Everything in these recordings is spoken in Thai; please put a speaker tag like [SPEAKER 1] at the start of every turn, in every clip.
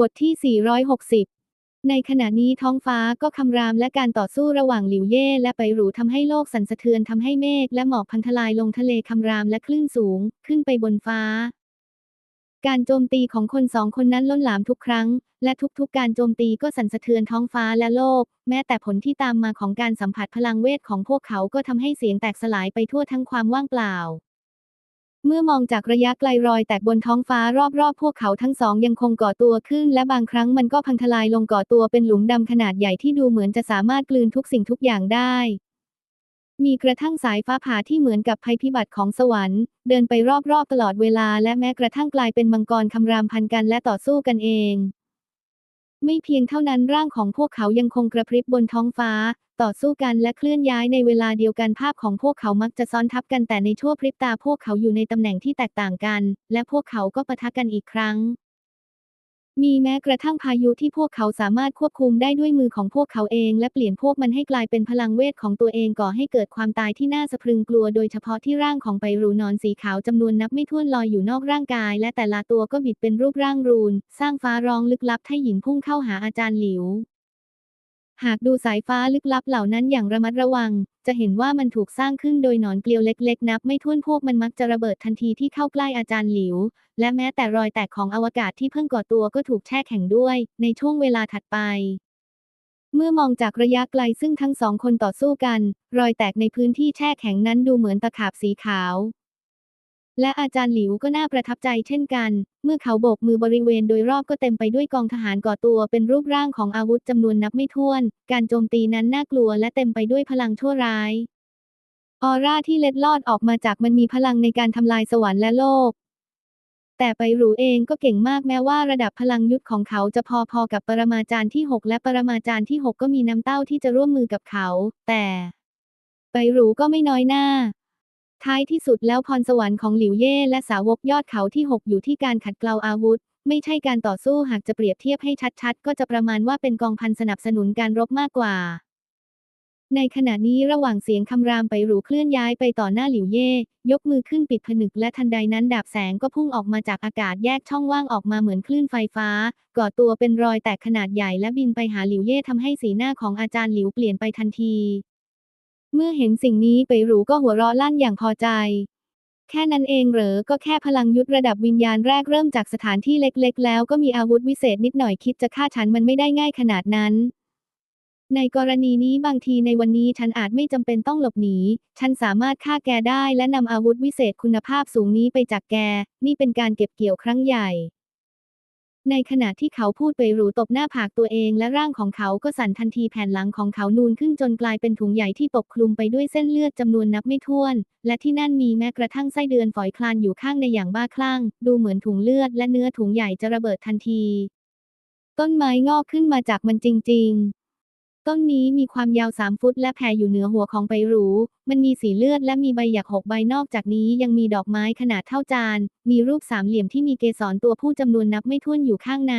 [SPEAKER 1] บทที่ 460 ในขณะนี้ท้องฟ้าก็คำรามและการต่อสู้ระหว่างหลิวเย่และไปหรูทำให้โลกสั่นสะเทือนทำให้เมฆและหมอกพันทลายลงทะเลคำรามและคลื่นสูง ขึ้นไปบนฟ้า การโจมตีของคนสองคนนั้นล้นหลามทุกครั้ง และทุกๆการโจมตีก็สั่นสะเทือนท้องฟ้าและโลก แม้แต่ผลที่ตามมาของการสัมผัสพลังเวทของพวกเขาก็ทำให้เสียงแตกสลายไปทั่วทั้งความว่างเปล่า เมื่อมองจากระยะไกลรอยแตกบนท้องฟ้ารอบๆ พวกเขาทั้งสองยังคงก่อตัวขึ้น และบางครั้งมันก็พังทลายลงก่อตัวเป็นหลุมดำขนาดใหญ่ที่ดูเหมือนจะสามารถกลืนทุกสิ่งทุกอย่างได้ มีกระทั่งสายฟ้าผ่าที่เหมือนกับภัยพิบัติของสวรรค์ เดินไปรอบๆตลอดเวลา และแม้กระทั่งกลายเป็นมังกรคำรามพันกันและต่อสู้กันเอง ไม่เพียงเท่านั้นร่างของพวกเขายังคงกระพริบบนท้องฟ้า ต่อสู้กันและเคลื่อนย้ายในเวลาเดียวกันภาพของพวกเขามักจะซ้อนทับกันแต่ในชั่วพริบตาพวกเขาอยู่ในตำแหน่งที่แตกต่างกัน และพวกเขาก็ปะทะกันอีกครั้ง มีแม้กระทั่งพายุที่พวกเขาสามารถควบคุมได้ด้วยมือของพวกเขาเอง และเปลี่ยนพวกมันให้กลายเป็นพลังเวทของตัวเองก่อให้เกิดความตายที่น่าสะพรึงกลัว โดยเฉพาะที่ร่างของไปรูนอนสีขาวจำนวนนับไม่ถ้วนลอยอยู่นอกร่างกาย และแต่ละตัวก็บิดเป็นรูปร่างรูน สร้างฟ้าร้องลึกลับให้หญิงพุ่งเข้าหาอาจารย์หลิว หากดูสายฟ้าลึกลับเหล่านั้นอย่างระมัดระวัง จะเห็นว่ามันถูกสร้างขึ้นโดยหนอนเกลียวเล็กๆ นับไม่ถ้วนพวกมันมักจะระเบิดทันทีที่เข้าใกล้อาจารย์หลิว และแม้แต่รอยแตกของอวกาศที่เพิ่งก่อตัวก็ถูกแช่แข็งด้วย ในช่วงเวลาถัดไป เมื่อมองจากระยะไกลซึ่งทั้งสองคนต่อสู้กัน รอยแตกในพื้นที่แช่แข็งนั้นดูเหมือนตะขาบสีขาว และอาจารย์หลิวก็น่าประทับใจเช่นกัน เมื่อเขาโบกมือบริเวณโดยรอบก็เต็มไปด้วยกองทหารก่อตัวเป็นรูปร่างของอาวุธจำนวนนับไม่ถ้วน การโจมตีนั้นน่ากลัวและเต็มไปด้วยพลังชั่วร้าย ออร่าที่เล็ดลอดออกมาจากมันมีพลังในการทำลายสวรรค์และโลก แต่ไปหรูเองก็เก่งมากแม้ว่าระดับพลังยุทธของเขาจะพอๆกับปรมาจารย์ที่ 6 และปรมาจารย์ที่ 6 ก็มีน้ำเต้าที่จะร่วมมือกับเขา แต่ไปหรูก็ไม่น้อยหน้า ท้ายที่สุดแล้วพรสวรรค์ของหลิวเย่และสาวกยอดเขาที่ 6 อยู่ที่การขัดเกลาอาวุธ ไม่ใช่การต่อสู้หากจะเปรียบเทียบให้ชัดๆ ก็จะประมาณว่าเป็นกองพันสนับสนุนการรบมากกว่า ในขณะนี้ระหว่างเสียงคำรามไปหรูเคลื่อนย้ายไปต่อหน้าหลิวเย่ ยกมือขึ้นปิดผนึกและทันใดนั้นดาบแสงก็พุ่งออกมาจากอากาศแยกช่องว่างออกมาเหมือนคลื่นไฟฟ้า ก่อตัวเป็นรอยแตกขนาดใหญ่และบินไปหาหลิวเย่ทำให้สีหน้าของอาจารย์หลิวเปลี่ยนไปทันที เมื่อเห็นสิ่งนี้ไปหรูก็หัวเราะลั่นอย่างพอใจ แค่นั้นเองเหรอ ก็แค่พลังยุทธระดับวิญญาณแรกเริ่มจากสถานที่เล็กๆ แล้วก็มีอาวุธวิเศษนิดหน่อยคิดจะฆ่าฉันมันไม่ได้ง่ายขนาดนั้น ในกรณีนี้บางทีในวันนี้ฉันอาจไม่จำเป็นต้องหลบหนี ฉันสามารถฆ่าแกได้และนำอาวุธวิเศษคุณภาพสูงนี้ไปจากแก นี่เป็นการเก็บเกี่ยวครั้งใหญ่ ในขณะที่เขาพูดไปหรูตบหน้าผากตัวเองและร่างของเขาก็สั่นทันทีแผ่นหลังของเขานูนขึ้นจนกลายเป็นถุงใหญ่ที่ปกคลุมไปด้วยเส้นเลือดจำนวนนับไม่ถ้วน และที่นั่นมีแม้กระทั่งไส้เดือนฝอยคลานอยู่ข้างในอย่างบ้าคลั่ง ดูเหมือนถุงเลือดและเนื้อถุงใหญ่จะระเบิดทันที ต้นไม้งอกขึ้นมาจากมันจริง ๆ ต้นนี้มีความยาวสามฟุตและแผ่อยู่เหนือหัวของไปหรู มันมีสีเลือดและมีใบหยักหกใบนอกจากนี้ยังมีดอกไม้ขนาดเท่าจาน มีรูปสามเหลี่ยมที่มีเกสรตัวผู้จำนวนนับไม่ถ้วนอยู่ข้างใน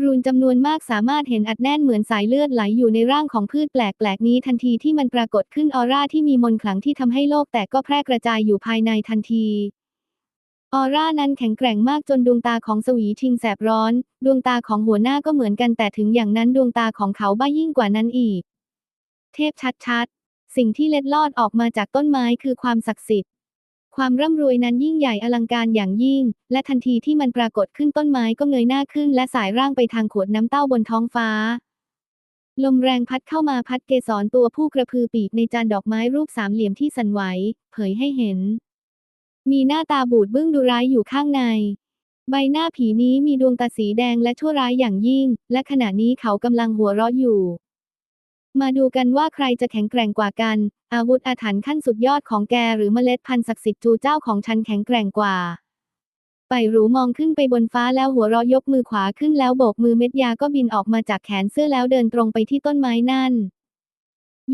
[SPEAKER 1] รูนจำนวนมากสามารถเห็นอัดแน่นเหมือนสายเลือดไหลอยู่ในร่างของพืชแปลกๆนี้ทันทีที่มันปรากฏขึ้นออร่าที่มีมนต์ขลังที่ทำให้โลกแตกก็แพร่กระจายอยู่ภายในทันที ออร่านั้นแข็งแกร่งมากจนดวงตาของสวีชิงแสบร้อน ดวงตาของหัวหน้าก็เหมือนกันแต่ถึงอย่างนั้นดวงตาของเขาบ้ายิ่งกว่านั้นอีก เทพชัดๆ สิ่งที่เล็ดลอดออกมาจากต้นไม้คือความศักดิ์สิทธิ์ ความร่ำรวยนั้นยิ่งใหญ่อลังการอย่างยิ่ง และทันทีที่มันปรากฏขึ้นต้นไม้ก็เงยหน้าขึ้น และสายร่างไปทางขวดน้ำเต้าบนท้องฟ้า ลมแรงพัดเข้ามาพัดเกสรตัวผู้กระพือปีกในจานดอกไม้รูปสามเหลี่ยมที่สั่นไหว เผยให้เห็น มีหน้าตาบูดบึ้งดุร้ายอยู่ข้างใน ใบหน้าผีนี้มีดวงตาสีแดงและชั่วร้ายอย่างยิ่ง และขณะนี้เขากำลังหัวเราะอยู่ มาดูกันว่าใครจะแข็งแกร่งกว่ากัน อาวุธอาถรรพ์ขั้นสุดยอดของแกหรือเมล็ดพันธุ์ศักดิ์สิทธิ์จูเจ้าของฉันแข็งแกร่งกว่าไปหรูมองขึ้นไปบนฟ้าแล้วหัวเราะยกมือขวาขึ้นแล้วโบกมือเม็ดยาก็บินออกมาจากแขนเสื้อแล้วเดินตรงไปที่ต้นไม้นั่น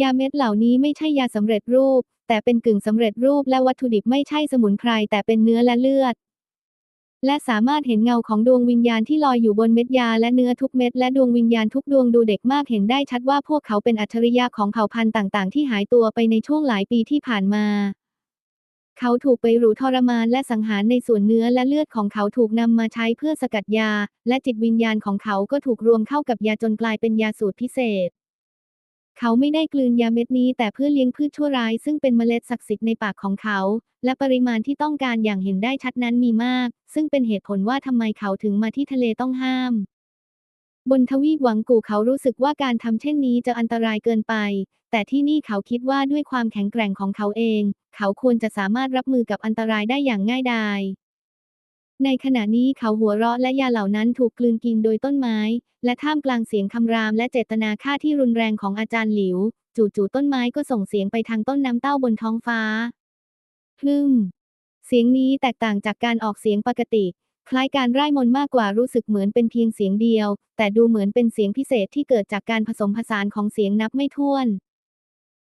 [SPEAKER 1] ยาเม็ดเหล่านี้ไม่ใช่ยาสำเร็จรูป แต่เป็นกึ่งสำเร็จรูปและวัตถุดิบไม่ใช่สมุนไพรแต่เป็นเนื้อและเลือด และสามารถเห็นเงาของดวงวิญญาณที่ลอยอยู่บนเม็ดยาและเนื้อทุกเม็ดและดวงวิญญาณทุกดวงดูเด็กมากเห็นได้ชัดว่าพวกเขาเป็นอัจฉริยะของเผ่าพันธุ์ต่างๆ ที่หายตัวไปในช่วงหลายปีที่ผ่านมาเขาถูกไปหรูทรมานและสังหารในส่วนเนื้อและเลือดของเขาถูกนำมาใช้เพื่อสกัดยา และจิตวิญญาณของเขาก็ถูกรวมเข้ากับยาจนกลายเป็นยาสูตรพิเศษ เขาไม่ได้กลืนยาเม็ดนี้แต่เพื่อเลี้ยงพืชชั่วร้ายซึ่งเป็นเมล็ดศักดิ์สิทธิ์ในปากของเขา และปริมาณที่ต้องการอย่างเห็นได้ชัดนั้นมีมาก ซึ่งเป็นเหตุผลว่าทำไมเขาถึงมาที่ทะเลต้องห้าม บนทวีปหวังกูเขารู้สึกว่าการทำเช่นนี้จะอันตรายเกินไป แต่ที่นี่เขาคิดว่าด้วยความแข็งแกร่งของเขาเอง เขาควรจะสามารถรับมือกับอันตรายได้อย่างง่ายดาย ในขณะนี้เขาหัวเราะและยาเหล่านั้นถูกกลืนกินโดยต้นไม้ และท่ามกลางเสียงคำรามและเจตนาฆ่าที่รุนแรงของอาจารย์หลิว จู่ๆต้นไม้ก็ส่งเสียงไปทางต้นน้ำเต้าบนท้องฟ้าพลึมเสียงนี้แตกต่างจากการออกเสียงปกติ คล้ายการร่ายมนต์มากกว่ารู้สึกเหมือนเป็นเพียงเสียงเดียว แต่ดูเหมือนเป็นเสียงพิเศษที่เกิดจากการผสมผสานของเสียงนับไม่ถ้วน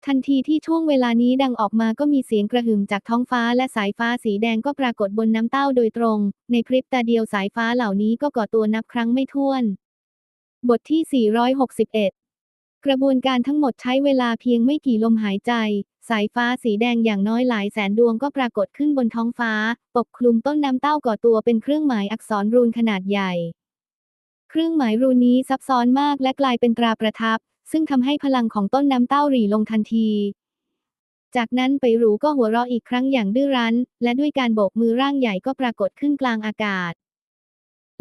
[SPEAKER 1] ทันทีที่ช่วงเวลานี้ดังออกมาก็มีเสียงกระหึ่มจากท้องฟ้าและสายฟ้าสีแดงก็ปรากฏบนน้ำเต้าโดยตรง ในพริบตาเดียวสายฟ้าเหล่านี้ก็ก่อตัวนับครั้งไม่ถ้วน บทที่ 461 กระบวนการทั้งหมดใช้เวลาเพียงไม่กี่ลมหายใจ สายฟ้าสีแดงอย่างน้อยหลายแสนดวงก็ปรากฏขึ้นบนท้องฟ้า ปกคลุมต้นน้ำเต้าก่อตัวเป็นเครื่องหมายอักษรรูนขนาดใหญ่ เครื่องหมายรูนนี้ซับซ้อนมากและกลายเป็นตราประทับ ซึ่งทำให้พลังของต้นน้ำเต้าหรี่ลงทันที จากนั้นไปรูก็หัวเราะอีกครั้งอย่างดื้อรั้น และด้วยการโบกมือร่างใหญ่ก็ปรากฏขึ้นกลางอากาศ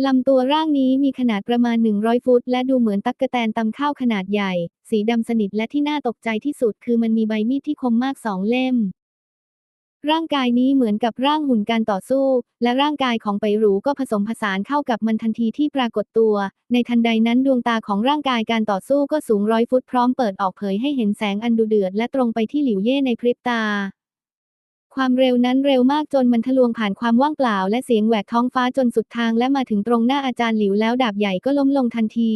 [SPEAKER 1] ลำตัวร่างนี้มีขนาดประมาณ 100 ฟุต และดูเหมือนตั๊กแตนตำข้าวขนาดใหญ่ สีดำสนิทและที่น่าตกใจที่สุดคือมันมีใบมีดที่คมมากสองเล่ม ร่างกายนี้เหมือนกับร่างหุ่นการต่อสู้ และร่างกายของไปรูก็ผสมผสานเข้ากับมันทันทีที่ปรากฏตัว ในทันใดนั้นดวงตาของร่างกายการต่อสู้ก็สูงร้อยฟุตพร้อมเปิดออกเผยให้เห็นแสงอันดุเดือดและตรงไปที่หลิวเย่ในพริบตา ความเร็วนั้นเร็วมากจนมันทะลวงผ่านความว่างเปล่า และเสียงแหวกท้องฟ้าจนสุดทางและมาถึงตรงหน้าอาจารย์หลิวแล้วดาบใหญ่ก็ล้มลงทันที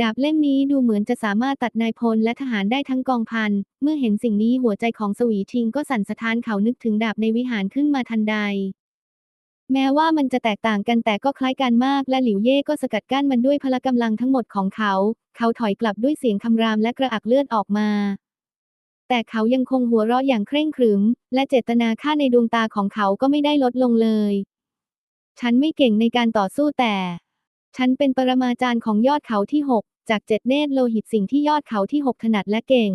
[SPEAKER 1] ดาบเล่มนี้ดูเหมือนจะสามารถตัดนายพลและทหารได้ทั้งกองพัน เมื่อเห็นสิ่งนี้หัวใจของสวีชิงก็สั่นสะท้านเขานึกถึงดาบในวิหารขึ้นมาทันใด แม้ว่ามันจะแตกต่างกันแต่ก็คล้ายกันมากและหลิวเย่ก็สกัดกั้นมันด้วยพละกำลังทั้งหมดของเขา เขาถอยกลับด้วยเสียงคำรามและกระอักเลือดออกมา แต่เขายังคงหัวเราะอย่างเคร่งขรึม และเจตนาฆ่าในดวงตาของเขาก็ไม่ได้ลดลงเลย ฉันไม่เก่งในการต่อสู้แต่ ฉันเป็นปรมาจารย์ของยอดเขาที่6จากเจ็ดเนตรโลหิตสิ่งที่ยอดเขาที่6ถนัดและเก่ง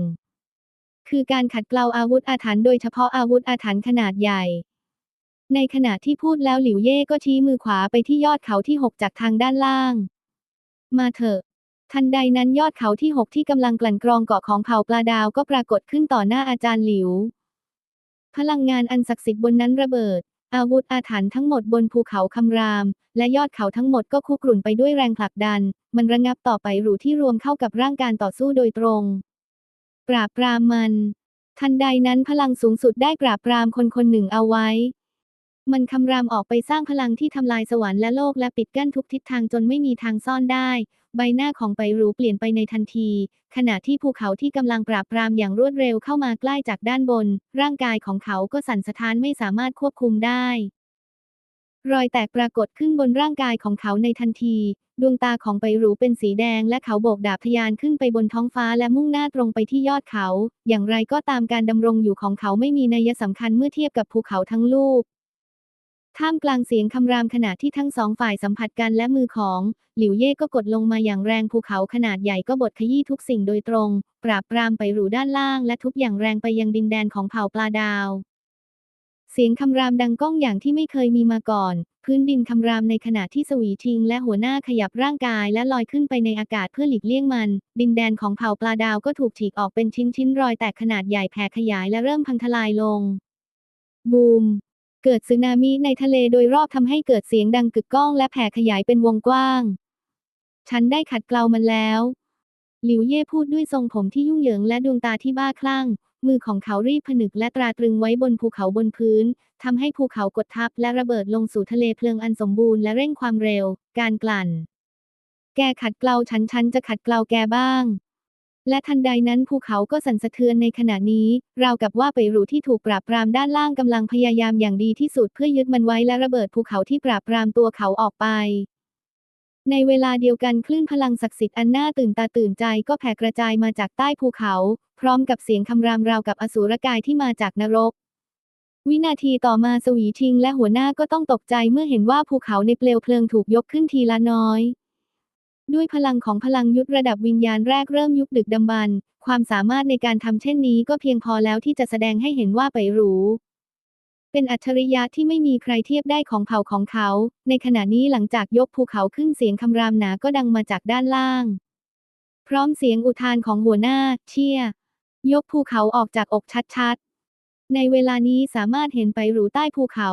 [SPEAKER 1] คือการขัดเกลาอาวุธอาถรรพ์โดยเฉพาะอาวุธอาถรรพ์ขนาดใหญ่ ในขณะที่พูดแล้วหลิวเย่ก็ชี้มือขวาไปที่ยอดเขาที่6จากทางด้านล่าง มาเถอะ ทันใดนั้นยอดเขาที่6ที่กำลังกลั่นกรองเกาะของเผ่าปลาดาวก็ปรากฏขึ้นต่อหน้าอาจารย์หลิว พลังงานอันศักดิ์สิทธิ์บนนั้นระเบิด อาวุธอาถรรพ์ทั้งหมดบนภูเขาคำราม และยอดเขาทั้งหมดก็คุกรุ่นไปด้วยแรงผลักดัน มันระงับต่อไปหรูที่รวมเข้ากับร่างการต่อสู้โดยตรง ปราบปรามมัน ทันใดนั้นพลังสูงสุดได้ปราบปรามคนคนหนึ่งเอาไว้ มันคำรามออกไปสร้างพลังที่ทำลายสวรรค์และโลกและปิดกั้นทุกทิศทางจนไม่มีทางซ่อนได้ ใบหน้าของไปรูเปลี่ยนไปในทันที ขณะที่ภูเขาที่กำลังปราบปรามอย่างรวดเร็วเข้ามาใกล้จากด้านบน ร่างกายของเขาก็สั่นสะท้านไม่สามารถควบคุมได้ รอยแตกปรากฏขึ้นบนร่างกายของเขาในทันที ดวงตาของไปรูเป็นสีแดงและเขาโบกดาบทะยานขึ้นไปบนท้องฟ้าและมุ่งหน้าตรงไปที่ยอดเขา อย่างไรก็ตามการดำรงอยู่ของเขาไม่มีนัยสำคัญเมื่อเทียบกับภูเขาทั้งลูก ท่ามกลางเสียงคำรามขณะที่ทั้งสองฝ่ายสัมผัสกันและมือของ หลิวเย่ก็กดลงมาอย่างแรงภูเขาขนาดใหญ่ก็บดขยี้ทุกสิ่งโดยตรง ปราบปรามไปหรูด้านล่างและทุบอย่างแรงไปยังดินแดนของเผ่าปลาดาว เสียงคำรามดังก้องอย่างที่ไม่เคยมีมาก่อน พื้นดินคำรามในขณะที่สวีทิงและหัวหน้าขยับร่างกายและลอยขึ้นไปในอากาศเพื่อหลีกเลี่ยงมัน ดินแดนของเผ่าปลาดาวก็ถูกฉีกออกเป็นชิ้นๆรอยแตกขนาดใหญ่แผ่ขยายและเริ่มพังทลายลง บูม เกิดสึนามิในทะเลโดยรอบทำให้เกิดเสียงดังกึกก้องและแผ่ขยายเป็นวงกว้าง ฉันได้ขัดเกลามันแล้ว หลิวเย่พูดด้วยทรงผมที่ยุ่งเหยิงและดวงตาที่บ้าคลั่ง มือของเขารีบผนึกและตราตรึงไว้บนภูเขาบนพื้นทำให้ภูเขากดทับและระเบิดลงสู่ทะเลเพลิงอันสมบูรณ์และเร่งความเร็ว การกลั่น แกขัดเกลาฉันฉันจะขัดเกลาแกบ้าง และทันใดนั้นภูเขาก็สั่นสะเทือนในขณะนี้ ราวกับว่าไปรูที่ถูกปราบปรามด้านล่างกำลังพยายามอย่างดีที่สุดเพื่อยึดมันไว้และระเบิดภูเขาที่ปราบปรามตัวเขาออกไป ในเวลาเดียวกันคลื่นพลังศักดิ์สิทธิ์อันน่าตื่นตาตื่นใจก็แผ่กระจายมาจากใต้ภูเขา พร้อมกับเสียงคำรามราวกับอสูรกายที่มาจากนรกวินาทีต่อมาสวีชิงและหัวหน้าก็ต้องตกใจเมื่อเห็นว่าภูเขาในเปลวเพลิงถูกยกขึ้นทีละน้อย ด้วยพลังของพลังยุทธระดับวิญญาณแรกเริ่มยุคดึกดำบรรพ์ความสามารถในการทำเช่นนี้ก็เพียงพอแล้วที่จะแสดงให้เห็นว่าไปรูเป็นอัจฉริยะที่ไม่มีใครเทียบได้ของเผ่าของเขา ในขณะนี้หลังจากยกภูเขาขึ้นเสียงคำรามหนาก็ดังมาจากด้านล่าง พร้อมเสียงอุทานของหัวหน้า เชี่ย ยกภูเขาออกจากอกชัดๆ ในเวลานี้สามารถเห็นไปหรูใต้ภูเขา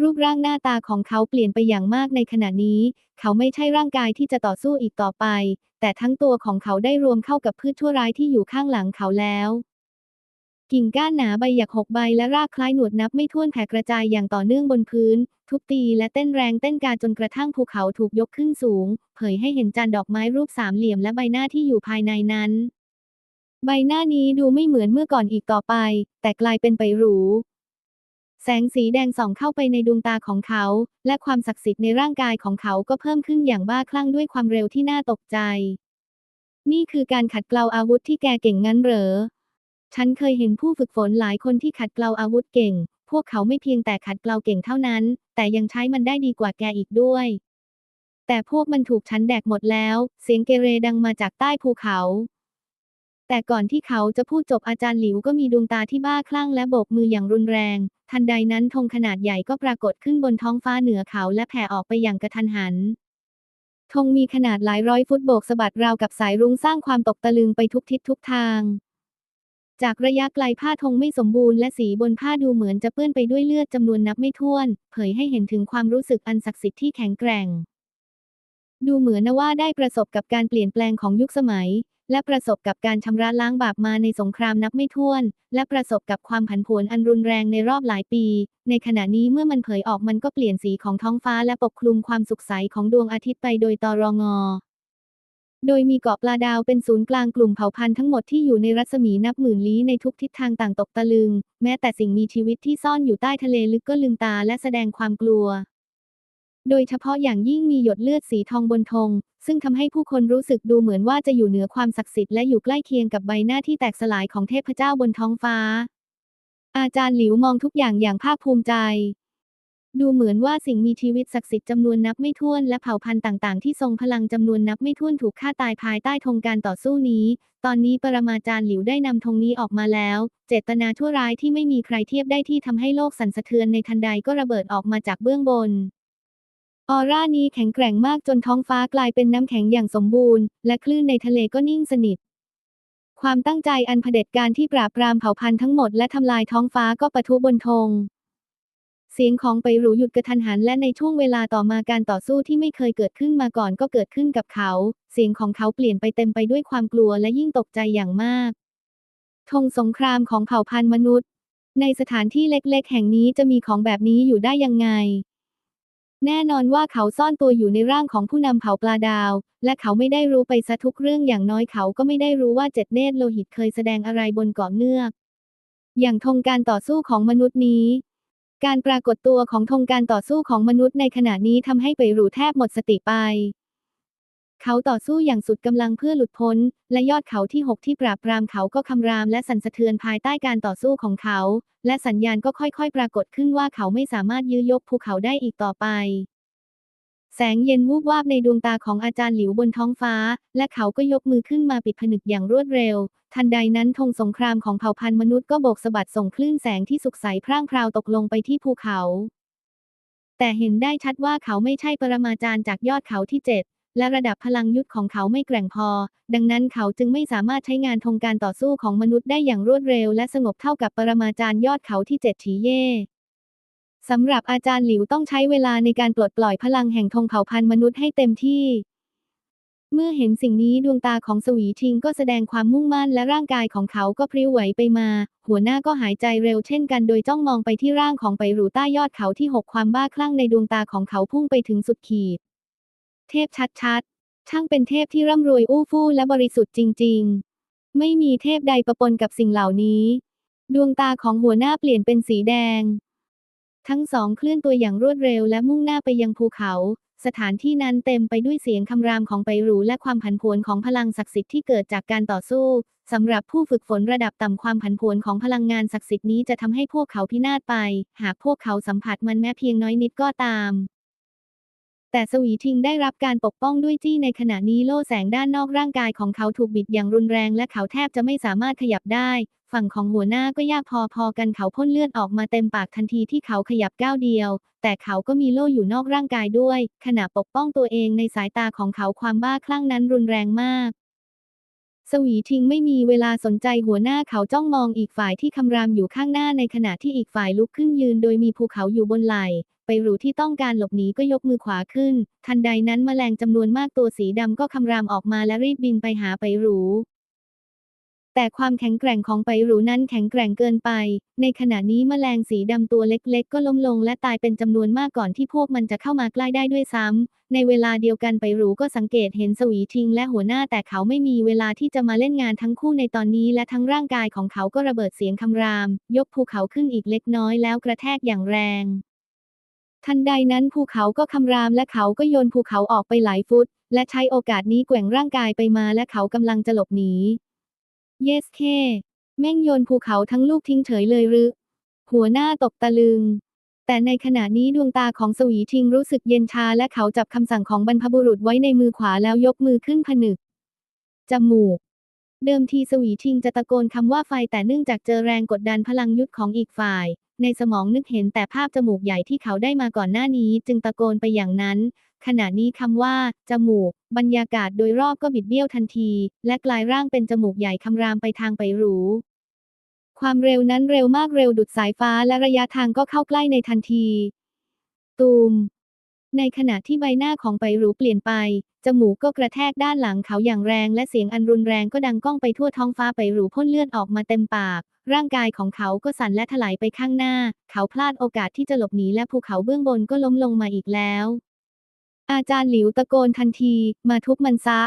[SPEAKER 1] รูปร่างหน้าตาของเขาเปลี่ยนไปอย่างมากในขณะนี้ เขาไม่ใช่ร่างกายที่จะต่อสู้อีกต่อไป แต่ทั้งตัวของเขาได้รวมเข้ากับพืชชั่วร้ายที่อยู่ข้างหลังเขาแล้ว กิ่งก้านหนาใบหยักหกใบและรากคล้ายหนวดนับไม่ถ้วนแผ่กระจายอย่างต่อเนื่องบนพื้น ทุบตีและเต้นแรงเต้นการจนกระทั่งภูเขาถูกยกขึ้นสูง เผยให้เห็นจานดอกไม้รูปสามเหลี่ยมและใบหน้าที่อยู่ภายในนั้น ใบหน้านี้ดูไม่เหมือนเมื่อก่อนอีกต่อไป แต่กลายเป็นไปหรู แสงสีแดงส่องเข้าไปในดวงตาของเขา และความศักดิ์สิทธิ์ในร่างกายของเขาก็เพิ่มขึ้นอย่างบ้าคลั่งด้วยความเร็วที่น่าตกใจ นี่คือการขัดเกลาอาวุธที่แกเก่งงั้นเหรอ ฉันเคยเห็นผู้ฝึกฝนหลายคนที่ขัดเกลาอาวุธเก่ง พวกเขาไม่เพียงแต่ขัดเกลาเก่งเท่านั้น แต่ยังใช้มันได้ดีกว่าแกอีกด้วย แต่พวกมันถูกฉันแดกหมดแล้ว เสียงเกเรดังมาจากใต้ภูเขา แต่ก่อนที่เขาจะพูดจบอาจารย์หลิวก็มีดวงตาที่บ้าคลั่งและโบกมืออย่างรุนแรง ทันใดนั้นธงขนาดใหญ่ก็ปรากฏขึ้นบนท้องฟ้าเหนือเขาและแผ่ออกไปอย่างกระทันหันธงมีขนาดหลายร้อยฟุตโบกสะบัดราวกับสายรุ้งสร้างความตกตะลึงไปทุกทิศทุกทาง จากระยะไกลผ้าธงไม่สมบูรณ์และสีบนผ้าดูเหมือนจะเปื้อนไปด้วยเลือดจำนวนนับไม่ถ้วน เผยให้เห็นถึงความรู้สึกอันศักดิ์สิทธิ์ที่แข็งแกร่ง ดูเหมือนว่าได้ประสบกับการเปลี่ยนแปลงของยุคสมัย และประสบกับการชำระล้างบาปมาในสงครามนับไม่ถ้วน และประสบกับความผันผวนอันรุนแรงในรอบหลายปี ในขณะนี้เมื่อมันเผยออกมันก็เปลี่ยนสีของท้องฟ้าและปกคลุมความสุขใสของดวงอาทิตย์ไปโดยตรองอโดยมีเกาะปลาดาวเป็นศูนย์กลางกลุ่มเผ่าพันธุ์ทั้งหมดที่อยู่ในรัศมีนับหมื่นลี้ในทุกทิศทางต่างตกตะลึง แม้แต่สิ่งมีชีวิตที่ซ่อนอยู่ใต้ทะเลลึกก็ลืมตาและแสดงความกลัว โดยเฉพาะอย่างยิ่งมีหยดเลือดสีทองบนธง ซึ่งทำให้ผู้คนรู้สึกดูเหมือนว่าจะอยู่เหนือความศักดิ์สิทธิ์และอยู่ใกล้เคียงกับใบหน้าที่แตกสลายของเทพเจ้าบนท้องฟ้า อาจารย์หลิวมองทุกอย่างอย่างภาคภูมิใจ ดูเหมือนว่าสิ่งมีชีวิตศักดิ์สิทธิ์จำนวนนับไม่ถ้วนและเผ่าพันธุ์ต่างๆ ที่ทรงพลังจำนวนนับไม่ถ้วนถูกฆ่าตายภายใต้ธงการต่อสู้นี้ ตอนนี้ปรมาจารย์หลิวได้นำธงนี้ออกมาแล้ว เจตนาชั่วร้ายที่ไม่มีใครเทียบได้ที่ทำให้โลกสั่นสะเทือนในทันใดก็ระเบิดออกมาจากเบื้องบน ออร่านี้แข็งแกร่งมากจนท้องฟ้ากลายเป็นน้ำแข็งอย่างสมบูรณ์ และคลื่นในทะเลก็นิ่งสนิท ความตั้งใจอันเผด็จการที่ปราบปรามเผ่าพันธุ์ทั้งหมดและทำลายท้องฟ้าก็ปะทุบนธงเสียงของไปหรูหยุดกระทันหันและในช่วงเวลาต่อมาการต่อสู้ที่ไม่เคยเกิดขึ้นมาก่อนก็เกิดขึ้นกับเขา เสียงของเขาเปลี่ยนไปเต็มไปด้วยความกลัวและยิ่งตกใจอย่างมากธงสงครามของเผ่าพันธุ์มนุษย์ ในสถานที่เล็กๆ แห่งนี้จะมีของแบบนี้อยู่ได้ยังไง แน่นอนว่าเขาซ่อนตัวอยู่ในร่างของผู้นำเผ่าปลาดาว และเขาไม่ได้รู้ไปซะทุกเรื่องอย่างน้อยเขาก็ไม่ได้รู้ว่าเจ็ดเนตรโลหิตเคยแสดงอะไรบนเกาะเงือก อย่างธงการต่อสู้ของมนุษย์นี้ การปรากฏตัวของธงการต่อสู้ของมนุษย์ในขณะนี้ทำให้ไปรูแทบหมดสติไป เขาต่อสู้อย่างสุดกำลังเพื่อหลุดพ้น และยอดเขาที่หกที่ปราบปรามเขาก็คำรามและสั่นสะเทือนภายใต้การต่อสู้ของเขา และสัญญาณก็ค่อยๆ ปรากฏขึ้นว่าเขาไม่สามารถยื้อยกภูเขาได้อีกต่อไป แสงเย็นวูบวาบในดวงตาของอาจารย์หลิวบนท้องฟ้า และเขาก็ยกมือขึ้นมาปิดผนึกอย่างรวดเร็ว ทันใดนั้นธงสงครามของเผ่าพันธุ์มนุษย์ก็โบกสะบัดส่งคลื่นแสงที่สุกใสพร่างพราวตกลงไปที่ภูเขา แต่เห็นได้ชัดว่าเขาไม่ใช่ปรมาจารย์จากยอดเขาที่เจ็ด และระดับพลังยุทธของเขาไม่แกร่งพอ ดังนั้นเขาจึงไม่สามารถใช้งานธงการต่อสู้ของมนุษย์ได้อย่างรวดเร็วและสงบเท่ากับปรมาจารย์ยอดเขาที่เจ็ดฉีเย่สำหรับอาจารย์หลิวต้องใช้เวลาในการปลดปล่อยพลังแห่งธงเผ่าพันธุ์มนุษย์ให้เต็มที่ เมื่อเห็นสิ่งนี้ดวงตาของสวีชิงก็แสดงความมุ่งมั่นและร่างกายของเขาก็พริ้วไหวไปมา หัวหน้าก็หายใจเร็วเช่นกันโดยจ้องมองไปที่ร่างของไปรูใต้ยอดเขาที่หกความบ้าคลั่งในดวงตาของเขาพุ่งไปถึงสุดขีด เทพชัดๆ ช่างเป็นเทพที่ร่ำรวยอู้ฟู่และบริสุทธิ์จริง ๆ ไม่มีเทพใดประปนกับสิ่งเหล่านี้ ดวงตาของหัวหน้าเปลี่ยนเป็นสีแดง ทั้งสองเคลื่อนตัวอย่างรวดเร็วและมุ่งหน้าไปยังภูเขา สถานที่นั้นเต็มไปด้วยเสียงคำรามของไปรูและความผันผวนของพลังศักดิ์สิทธิ์ที่เกิดจากการต่อสู้สำหรับผู้ฝึกฝนระดับต่ำความผันผวนของพลังงานศักดิ์สิทธิ์นี้จะทำให้พวกเขาพินาศไป หากพวกเขาสัมผัสมันแม้เพียงน้อยนิดก็ตาม แต่สวีทิงได้รับการปกป้องด้วยจี้ในขณะนี้โล่แสงด้านนอกร่างกายของเขาถูกบิดอย่างรุนแรงและเขาแทบจะไม่สามารถขยับได้ ฝั่งของหัวหน้าก็ยากพอๆกันเขาพ่นเลือดออกมาเต็มปากทันทีที่เขาขยับก้าวเดียว แต่เขาก็มีโล่อยู่นอกร่างกายด้วย ขณะปกป้องตัวเองในสายตาของเขาความบ้าคลั่งนั้นรุนแรงมากสวีทิงไม่มีเวลาสนใจหัวหน้าเขาจ้องมองอีกฝ่ายที่คำรามอยู่ข้างหน้าในขณะที่อีกฝ่ายลุกขึ้นยืนโดยมีภูเขาอยู่บนไหล่ ไปหรูที่ต้องการหลบหนีก็ยกมือขวาขึ้น ทันใดนั้นแมลงจำนวนมากตัวสีดำก็คำรามออกมาและรีบบินไปหาไปหรูแต่ความแข็งแกร่งของไปหรูนั้นแข็งแกร่งเกินไป ในขณะนี้แมลงสีดำตัวเล็กๆ ก็ล้มลงและตายเป็นจำนวนมากก่อนที่พวกมันจะเข้ามาใกล้ได้ด้วยซ้ำ ในเวลาเดียวกันไปหรูก็สังเกตเห็นสวีทิงและหัวหน้าแต่เขาไม่มีเวลาที่จะมาเล่นงานทั้งคู่ในตอนนี้และทั้งร่างกายของเขาก็ระเบิดเสียงคำราม ยกภูเขาขึ้นอีกเล็กน้อยแล้วกระแทกอย่างแรง ทันใดนั้นภูเขาก็คำรามและเขาก็โยนภูเขาออกไปหลายฟุต และใช้โอกาสนี้แกว่งร่างกายไปมาและเขากำลังจะหลบหนีเยสเคแม่งโยนภูเขาทั้งลูกทิ้งเฉยเลยหรือ หัวหน้าตกตะลึง แต่ในขณะนี้ดวงตาของสวีทิงรู้สึกเย็นชาและเขาจับคำสั่งของบรรพบุรุษไว้ในมือขวาแล้วยกมือขึ้นผนึก จมูก เดิมทีสวีทิงจะตะโกนคำว่าไฟแต่เนื่องจากเจอแรงกดดันพลังยุทธของอีกฝ่าย ในสมองนึกเห็นแต่ภาพจมูกใหญ่ที่เขาได้มาก่อนหน้านี้จึงตะโกนไปอย่างนั้น ขณะนี้คำว่า จมูก บรรยากาศโดยรอบก็บิดเบี้ยวทันที และกลายร่างเป็นจมูกใหญ่คำรามไปทางไปหรูความเร็วนั้นเร็วมากเร็วดุดสายฟ้าและระยะทางก็เข้าใกล้ในทันที ตูม ในขณะที่ใบหน้าของไปรูเปลี่ยนไป จมูกก็กระแทกด้านหลังเขาอย่างแรง และเสียงอันรุนแรงก็ดังก้องไปทั่วท้องฟ้าไปรูพ่นเลือดออกมาเต็มปาก ร่างกายของเขาก็สั่นและถลายไปข้างหน้า เขาพลาดโอกาสที่จะหลบหนีและภูเขาเบื้องบนก็ล้มลงมาอีกแล้ว อาจารย์หลิวตะโกนทันที มาทุบมันซะ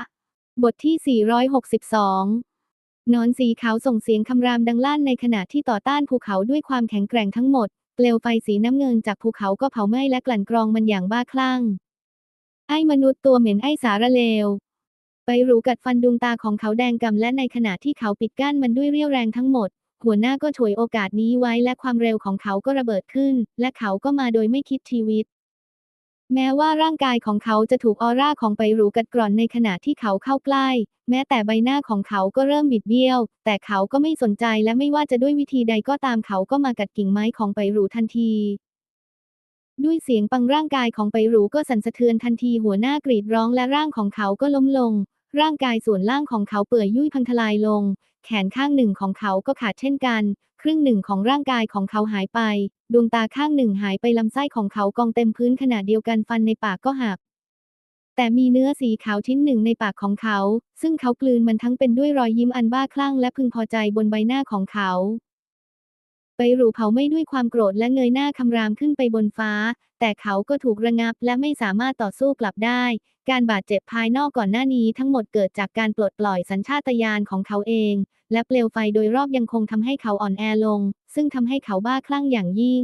[SPEAKER 1] บทที่ 462หนอนสีขาวส่งเสียงคำรามดังลั่นในขณะที่ต่อต้านภูเขาด้วยความแข็งแกร่งทั้งหมด เปลวไฟสีน้ำเงินจากภูเขาก็เผาไหม้และกลั่นกรองมันอย่างบ้าคลั่ง ไอ้มนุษย์ตัวเหม็นไอ้สารเลว ไปรูกัดฟันดวงตาของเขาแดงกำและในขณะที่เขาปิดกั้นมันด้วยเรี่ยวแรงทั้งหมด หัวหน้าก็ฉวยโอกาสนี้ไว้และความเร็วของเขาก็ระเบิดขึ้น และเขาก็มาโดยไม่คิดชีวิต แม้ว่าร่างกายของเขาจะถูกออร่าของไปหรูกัดกร่อนในขณะที่เขาเข้าใกล้ แม้แต่ใบหน้าของเขาก็เริ่มบิดเบี้ยว แต่เขาก็ไม่สนใจและไม่ว่าจะด้วยวิธีใดก็ตามเขาก็มากัดกิ่งไม้ของไปหรูทันที ด้วยเสียงปังร่างกายของไปหรูก็สั่นสะเทือนทันทีหัวหน้ากรีดร้องและร่างของเขาก็ล้มลง ร่างกายส่วนล่างของเขาเปื่อยยุ่ยพังทลายลง แขนข้างหนึ่งของเขาก็ขาดเช่นกัน ครึ่งหนึ่งของร่างกายของเขาหายไป ดวงตาข้างหนึ่งหายไปลำไส้ของเขากองเต็มพื้นขณะเดียวกันฟันในปากก็หัก แต่มีเนื้อสีขาวชิ้นหนึ่งในปากของเขา ซึ่งเขากลืนมันทั้งเป็นด้วยรอยยิ้มอันบ้าคลั่งและพึงพอใจบนใบหน้าของเขา ไปหรูเผาไม่ด้วยความโกรธและเงยหน้าคำรามขึ้นไปบนฟ้า แต่เขาก็ถูกระงับและไม่สามารถต่อสู้กลับได้ การบาดเจ็บภายนอกก่อนหน้านี้ทั้งหมดเกิดจากการปลดปล่อยสัญชาตญาณของเขาเอง และเปลวไฟโดยรอบยังคงทำให้เขาอ่อนแอลง ซึ่งทำให้เขาบ้าคลั่งอย่างยิ่ง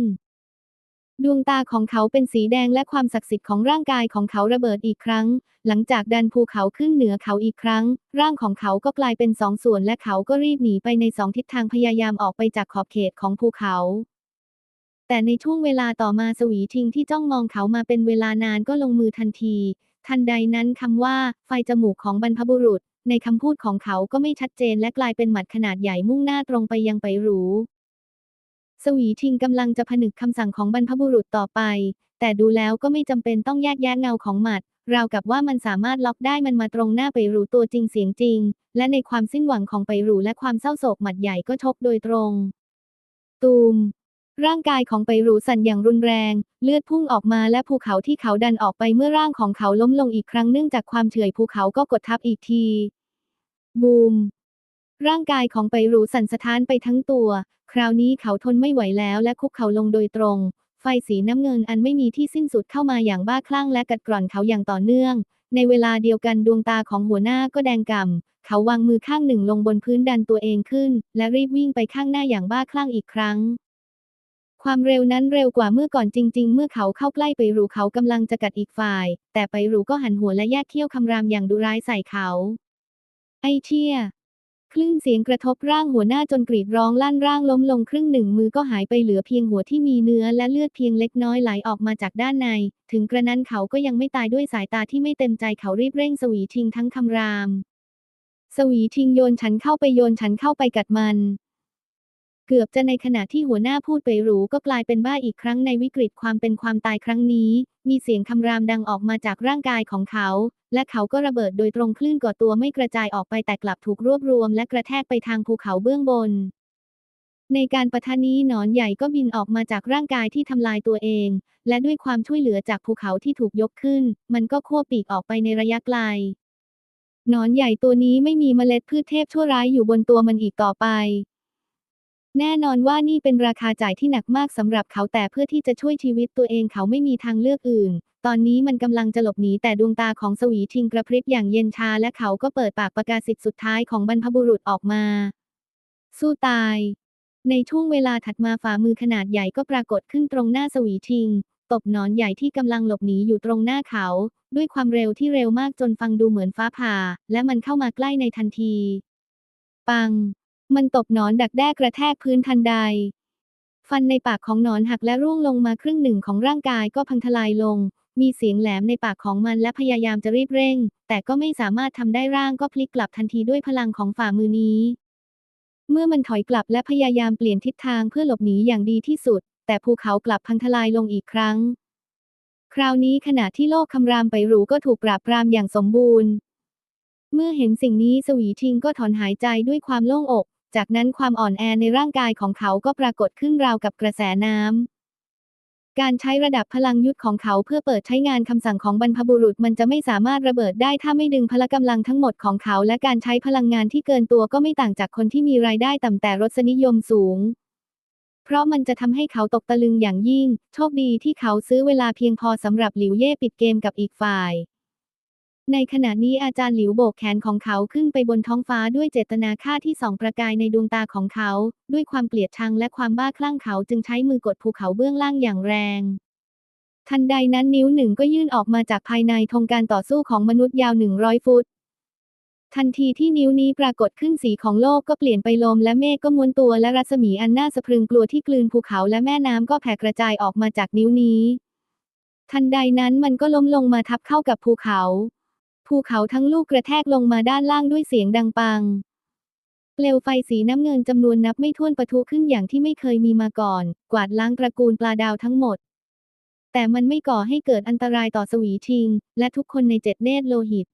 [SPEAKER 1] ดวงตาของเขาเป็นสีแดงและความศักดิ์สิทธิ์ของร่างกายของเขาระเบิดอีกครั้ง หลังจากดันภูเขาขึ้นเหนือเขาอีกครั้ง ร่างของเขาก็กลายเป็นสองส่วนและเขาก็รีบหนีไปในสองทิศทางพยายามออกไปจากขอบเขตของภูเขา แต่ในช่วงเวลาต่อมาสวีทิงที่จ้องมองเขามาเป็นเวลานานก็ลงมือทันที ทันใดนั้นคำว่า ไฟจมูกของบรรพบุรุษ ในคำพูดของเขาก็ไม่ชัดเจนและกลายเป็นหมัดขนาดใหญ่มุ่งหน้าตรงไปยังไปรู สวีทิงกำลังจะผนึกคำสั่งของบรรพบุรุษต่อไป แต่ดูแล้วก็ไม่จำเป็นต้องแยกแยะเงาของหมัด ราวกับว่ามันสามารถล็อกได้มันมาตรงหน้าไปรูตัวจริงเสียงจริง และในความสิ้นหวังของไปรูและความเศร้าโศกหมัดใหญ่ก็ชกโดยตรง ตูม ร่างกายของไปรูสั่นอย่างรุนแรง เลือดพุ่งออกมาและภูเขาที่เขาดันออกไปเมื่อร่างของเขาล้มลงอีกครั้งเนื่องจากความเฉื่อยภูเขาก็กดทับอีกที บูม ร่างกายของไปรูสั่นสะท้านไปทั้งตัว คราวนี้เขาทนไม่ไหวแล้วและคุกเข่าลงโดยตรง ไฟสีน้ำเงินอันไม่มีที่สิ้นสุดเข้ามาอย่างบ้าคลั่งและกัดกร่อนเขาอย่างต่อเนื่อง ในเวลาเดียวกันดวงตาของหัวหน้าก็แดงก่ำเขาวางมือข้างหนึ่งลงบนพื้นดันตัวเองขึ้น และรีบวิ่งไปข้างหน้าอย่างบ้าคลั่งอีกครั้งความเร็วนั้นเร็วกว่าเมื่อก่อนจริง ๆ เมื่อเขาเข้าใกล้ไปรูเขากำลังจะกัดอีกฝ่าย แต่ไปรูก็หันหัวและแยกเขี้ยวคำรามอย่างดุร้ายใส่เขา ไอ้เชี่ย คลื่นเสียงกระทบร่างหัวหน้าจนกรีดร้องลั่นร่างล้มลงครึ่งหนึ่งมือก็หายไปเหลือเพียงหัวที่มีเนื้อและเลือดเพียงเล็กน้อยไหลออกมาจากด้านใน ถึงกระนั้นเขาก็ยังไม่ตายด้วยสายตาที่ไม่เต็มใจเขารีบเร่งสวีชิงทั้งคำราม สวีชิงโยนฉันเข้าไปโยนฉันเข้าไปกัดมัน เกือบจะในขณะที่หัวหน้าพูดไปหรูก็กลายเป็นบ้าอีกครั้งในวิกฤตความเป็นความตายครั้งนี้ มีเสียงคำรามดังออกมาจากร่างกายของเขา และเขาก็ระเบิดโดยตรงคลื่นก่อตัวไม่กระจายออกไปแต่กลับถูกรวบรวมและกระแทกไปทางภูเขาเบื้องบน ในการประทะนี้หนอนใหญ่ก็บินออกมาจากร่างกายที่ทำลายตัวเอง และด้วยความช่วยเหลือจากภูเขาที่ถูกยกขึ้น มันก็ขั้วปีกออกไปในระยะไกลหนอนใหญ่ตัวนี้ไม่มีเมล็ดพืชเทพชั่วร้ายอยู่บนตัวมันอีกต่อไป แน่นอนว่านี่เป็นราคาจ่ายที่หนักมากสำหรับเขาแต่เพื่อที่จะช่วยชีวิตตัวเองเขาไม่มีทางเลือกอื่น ตอนนี้มันกำลังจะหลบหนีแต่ดวงตาของสวีชิงกระพริบอย่างเย็นชาและเขาก็เปิดปากประกาศสิทธิ์สุดท้ายของบรรพบุรุษออกมา สู้ตาย ในช่วงเวลาถัดมาฝ่ามือขนาดใหญ่ก็ปรากฏขึ้นตรงหน้าสวีชิง ตบหนอนใหญ่ที่กำลังหลบหนีอยู่ตรงหน้าเขา ด้วยความเร็วที่เร็วมากจนฟังดูเหมือนฟ้าผ่า และมันเข้ามาใกล้ในทันที ปัง มันตบหนอนดักแด้กระแทกพื้นทันใด ฟันในปากของหนอนหักและร่วงลงมาครึ่งหนึ่งของร่างกายก็พังทลายลง มีเสียงแหลมในปากของมันและพยายามจะรีบเร่ง แต่ก็ไม่สามารถทำได้ร่างก็พลิกกลับทันทีด้วยพลังของฝ่ามือนี้ เมื่อมันถอยกลับและพยายามเปลี่ยนทิศทางเพื่อหลบหนีอย่างดีที่สุด แต่ภูเขากลับพังทลายลงอีกครั้ง คราวนี้ขณะที่โลกคำรามไปรูก็ถูกปราบปรามอย่างสมบูรณ์ เมื่อเห็นสิ่งนี้สวีชิงก็ถอนหายใจด้วยความโล่งอก จากนั้นความอ่อนแอในร่างกายของเขาก็ปรากฏขึ้นราวกับกระแสน้ำ การใช้ระดับพลังยุทธของเขาเพื่อเปิดใช้งานคำสั่งของบรรพบุรุษมันจะไม่สามารถระเบิดได้ถ้าไม่ดึงพละกำลังทั้งหมดของเขา และการใช้พลังงานที่เกินตัวก็ไม่ต่างจากคนที่มีรายได้ต่ำแต่รสนิยมสูงเพราะมันจะทำให้เขาตกตะลึงอย่างยิ่ง โชคดีที่เขาซื้อเวลาเพียงพอสำหรับหลิวเย่ปิดเกมกับอีกฝ่าย ในขณะนี้อาจารย์หลิวโบกแขนของเขาขึ้นไปบนท้องฟ้าด้วยเจตนาฆ่าที่ส่องประกายในดวงตาของเขา ด้วยความเกลียดชังและความบ้าคลั่งเขาจึงใช้มือกดภูเขาเบื้องล่างอย่างแรง ทันใดนั้นนิ้วหนึ่งก็ยื่นออกมาจากภายในธงการต่อสู้ของมนุษย์ยาวหนึ่งร้อยฟุต ทันทีที่นิ้วนี้ปรากฏขึ้นสีของโลกก็เปลี่ยนไปลมและเมฆก็ม้วนตัวและรัศมีอันน่าสะพรึงกลัวที่กลืนภูเขาและแม่น้ำก็แผ่กระจายออกมาจากนิ้วนี้ ทันใดนั้นมันก็ล้มลงมาทับเข้ากับภูเขา ภูเขาทั้งลูกกระแทกลงมาด้านล่างด้วยเสียงดังปัง เปลวไฟสีน้ำเงินจำนวนนับไม่ถ้วนปะทุขึ้นอย่างที่ไม่เคยมีมาก่อน กวาดล้างตระกูลปลาดาวทั้งหมด แต่มันไม่ก่อให้เกิดอันตรายต่อสวีชิง และทุกคนในเจ็ดเนตรโลหิต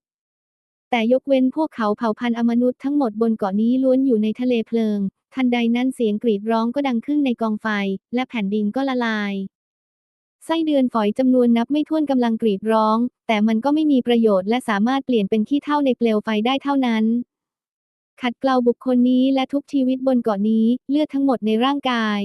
[SPEAKER 1] แต่ยกเว้นพวกเขาเผ่าพันธุ์อมนุษย์ทั้งหมดบนเกาะนี้ล้วนอยู่ในทะเลเพลิง ทันใดนั้นเสียงกรีดร้องก็ดังขึ้นในกองไฟ และแผ่นดินก็ละลาย ไส้เดือนฝอยจำนวนนับไม่ถ้วนกำลังกรีดร้อง แต่มันก็ไม่มีประโยชน์และสามารถเปลี่ยนเป็นขี้เถ้าในเปลวไฟได้เท่านั้น ขัดเกลาบุคคลนี้และทุกชีวิตบนเกาะนี้เลือดทั้งหมดในร่างกาย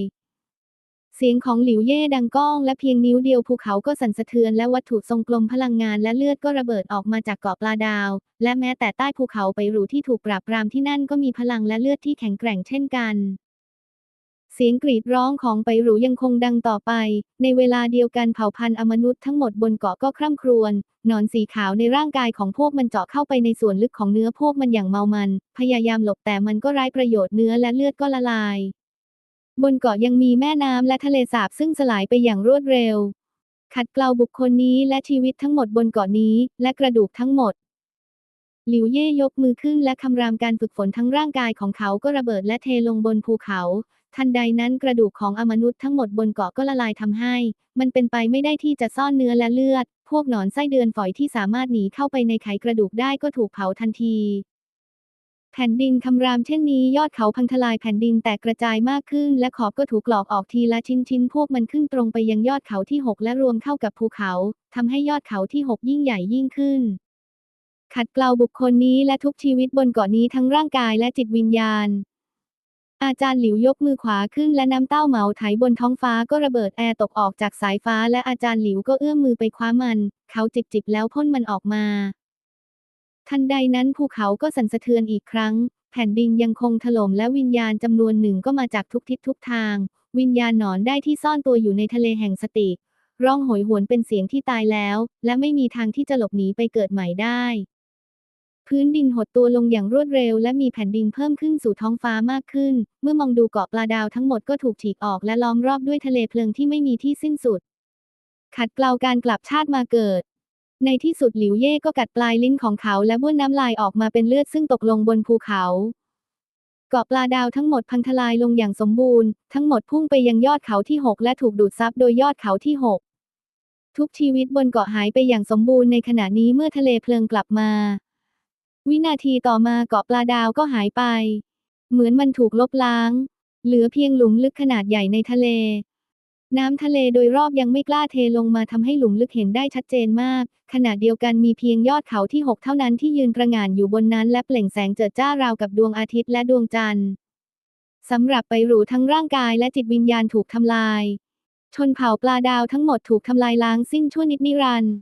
[SPEAKER 1] เสียงของหลิวเย่ดังก้องและเพียงนิ้วเดียวภูเขาก็สั่นสะเทือนและวัตถุทรงกลมพลังงานและเลือดก็ระเบิดออกมาจากเกาะปลาดาว และแม้แต่ใต้ภูเขาไปหรูที่ถูกปราบปรามที่นั่นก็มีพลังและเลือดที่แข็งแกร่งเช่นกัน เสียงกรีดร้องของไปหรูยังคงดังต่อไป ในเวลาเดียวกันเผ่าพันธุ์อมนุษย์ทั้งหมดบนเกาะก็คร่ำครวญ หนอนสีขาวในร่างกายของพวกมันเจาะเข้าไปในส่วนลึกของเนื้อพวกมันอย่างเมามัน พยายามหลบแต่มันก็ไร้ประโยชน์เนื้อและเลือดก็ละลาย บนเกาะยังมีแม่น้ำและทะเลสาบซึ่งสลายไปอย่างรวดเร็ว ขัดเกลาบุคคลนี้และชีวิตทั้งหมดบนเกาะนี้ และกระดูกทั้งหมดหลิวเย่ยกมือขึ้นและคำรามการฝึกฝนทั้งร่างกายของเขาก็ระเบิดและเทลงบนภูเขา ทันใดนั้นกระดูกของอมนุษย์ทั้งหมดบนเกาะก็ละลายทำให้ มันเป็นไปไม่ได้ที่จะซ่อนเนื้อและเลือด พวกหนอนไส้เดือนฝอยที่สามารถหนีเข้าไปในไขกระดูกได้ก็ถูกเผาทันที แผ่นดินคำรามเช่นนี้ยอดเขาพังทลายแผ่นดินแตกกระจายมากขึ้น และขอบก็ถูกหลอกออกทีละชิ้นชิ้นพวกมันขึ้นตรงไปยังยอดเขาที่ 6 และรวมเข้ากับภูเขาทำให้ยอดเขาที่ 6 ยิ่งใหญ่ยิ่งขึ้น ขัดเกลาบุคคลนี้และทุกชีวิตบนเกาะนี้ทั้งร่างกายและจิตวิญญาณ อาจารย์หลิวยกมือขวาขึ้นและน้ำเต้าเหมาไถบนท้องฟ้าก็ระเบิดแอร์ตกออกจากสายฟ้าและอาจารย์หลิวก็เอื้อมมือไปคว้ามัน เขาจิบจิบแล้วพ่นมันออกมา ทันใดนั้นภูเขาก็สั่นสะเทือนอีกครั้ง แผ่นดินยังคงถล่มและวิญญาณจำนวนหนึ่งก็มาจากทุกทิศทุกทาง วิญญาณหนอนได้ที่ซ่อนตัวอยู่ในทะเลแห่งสติ ร้องโหยหวนเป็นเสียงที่ตายแล้ว และไม่มีทางที่จะหลบหนีไปเกิดใหม่ได้ พื้นดินหดตัวลงอย่างรวดเร็ว และมีแผ่นดินเพิ่มขึ้นสู่ท้องฟ้ามากขึ้น เมื่อมองดูเกาะปลาดาวทั้งหมดก็ถูกฉีกออกและล้อมรอบด้วยทะเลเพลิงที่ไม่มีที่สิ้นสุด ขัดเกลาการกลับชาติมาเกิด ในที่สุดหลิวเย่ก็กัดปลายลิ้นของเขาและบ้วนน้ำลายออกมาเป็นเลือดซึ่งตกลงบนภูเขาเกาะปลาดาวทั้งหมดพังทลายลงอย่างสมบูรณ์ ทั้งหมดพุ่งไปยังยอดเขาที่ 6 และถูกดูดซับโดยยอดเขาที่ 6 ทุกชีวิตบนเกาะหายไปอย่างสมบูรณ์ในขณะนี้เมื่อทะเลเพลิงกลับมา วินาทีต่อมาเกาะปลาดาวก็หายไป เหมือนมันถูกลบล้าง เหลือเพียงหลุมลึกขนาดใหญ่ในทะเล น้ำทะเลโดยรอบยังไม่กล้าเทลงมาทำให้หลุมลึกเห็นได้ชัดเจนมาก ขณะเดียวกันมีเพียงยอดเขาที่6เท่านั้นที่ยืนประหง่านอยู่บนนั้นและเปล่งแสงเจิดจ้าราวกับดวงอาทิตย์และดวงจันทร์สำหรับไปหรูทั้งร่างกายและจิตวิญญาณถูกทำลาย ชนเผ่าปลาดาวทั้งหมดถูกทำลายล้างสิ้นชั่วนิดนิรันดร์